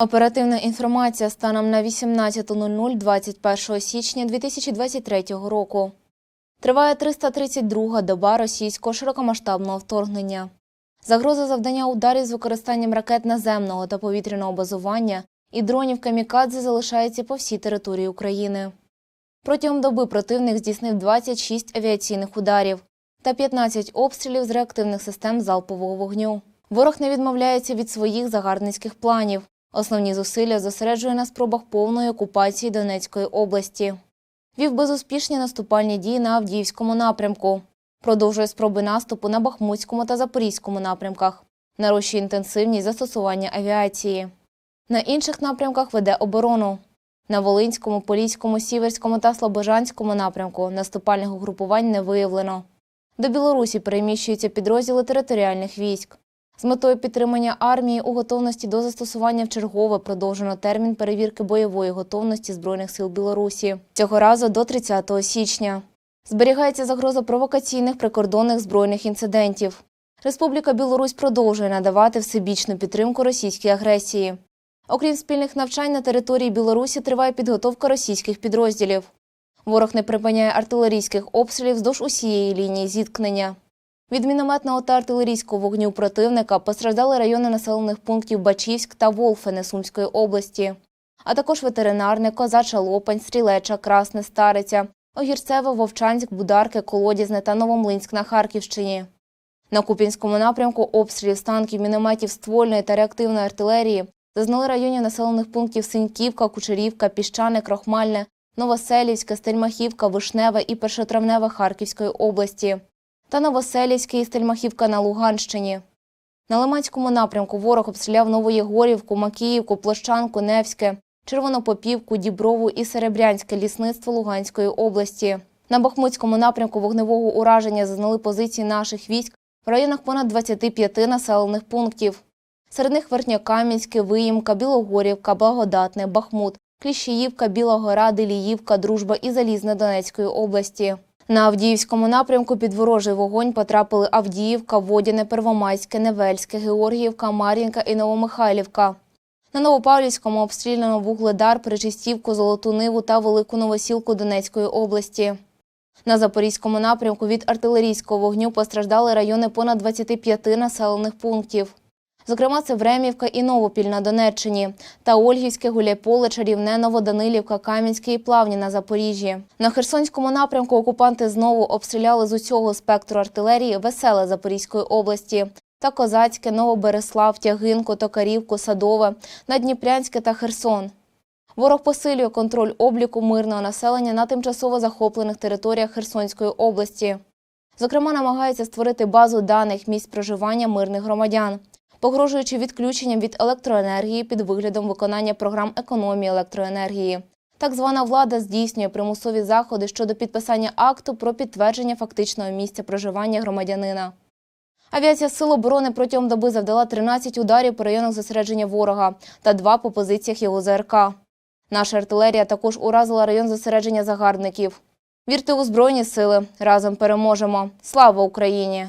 Оперативна інформація станом на 18.00 21 січня 2023 року. Триває 332-га доба російського широкомасштабного вторгнення. Загроза завдання ударів з використанням ракет наземного та повітряного базування і дронів камікадзе залишається по всій території України. Протягом доби противник здійснив 26 авіаційних ударів та 15 обстрілів з реактивних систем залпового вогню. Ворог не відмовляється від своїх загарбницьких планів. Основні зусилля зосереджує на спробах повної окупації Донецької області. Вів безуспішні наступальні дії на Авдіївському напрямку. Продовжує спроби наступу на Бахмутському та Запорізькому напрямках. Нарощує інтенсивність застосування авіації. На інших напрямках веде оборону. На Волинському, Поліському, Сіверському та Слобожанському напрямку наступальних угрупувань не виявлено. До Білорусі переміщуються підрозділи територіальних військ. З метою підтримання армії у готовності до застосування в чергове продовжено термін перевірки бойової готовності Збройних сил Білорусі. Цього разу до 30 січня. Зберігається загроза провокаційних прикордонних збройних інцидентів. Республіка Білорусь продовжує надавати всебічну підтримку російській агресії. Окрім спільних навчань на території Білорусі триває підготовка російських підрозділів. Ворог не припиняє артилерійських обстрілів вздовж усієї лінії зіткнення. Від мінометного та артилерійського вогню противника постраждали райони населених пунктів Бачівськ та Волфене Сумської області, а також ветеринарне, Козача Лопань, Стрілеча, Красне, Стариця, Огірцеве, Вовчанськ, Бударки, Колодязне та Новомлинськ на Харківщині. На Купінському напрямку обстрілів з танків, мінометів ствольної та реактивної артилерії зазнали районів населених пунктів Синьківка, Кучерівка, Піщане, Крохмальне, Новоселівське, Стельмахівка, Вишневе і Першотравневе Харківської області та Новоселівське і Стельмахівка на Луганщині. На Лиманському напрямку ворог обстріляв Новоєгорівку, Макіївку, Площанку, Невське, Червонопопівку, Діброву і Серебрянське лісництво Луганської області. На Бахмутському напрямку вогневого ураження зазнали позиції наших військ в районах понад 25 населених пунктів. Серед них Верхньокам'янське, Виїмка, Білогорівка, Благодатне, Бахмут, Кліщіївка, Біла Гора, Деліївка, Дружба і Залізне Донецької області. На Авдіївському напрямку під ворожий вогонь потрапили Авдіївка, Водяне, Первомайське, Невельське, Георгіївка, Мар'їнка і Новомихайлівка. На Новопавлівському обстріляно Вугледар, Причистівку, Золоту Ниву та Велику Новосілку Донецької області. На Запорізькому напрямку від артилерійського вогню постраждали райони понад 25 населених пунктів. Зокрема, це Времівка і Новопіль на Донеччині та Ольгівське, Гуляйполе, Чарівне, Новоданилівка, Кам'янське і Плавні на Запоріжжі. На Херсонському напрямку окупанти знову обстріляли з усього спектру артилерії Веселе Запорізької області та Козацьке, Новобереслав, Тягинку, Токарівку, Садове, Надніпрянське та Херсон. Ворог посилює контроль обліку мирного населення на тимчасово захоплених територіях Херсонської області. Зокрема, намагається створити базу даних місць проживання мирних громадян погрожуючи відключенням від електроенергії під виглядом виконання програм економії електроенергії. Так звана влада здійснює примусові заходи щодо підписання акту про підтвердження фактичного місця проживання громадянина. Авіація Сил оборони протягом доби завдала 13 ударів по районах зосередження ворога та два по позиціях його ЗРК. Наша артилерія також уразила район зосередження загарбників. Вірте у Збройні сили! Разом переможемо! Слава Україні!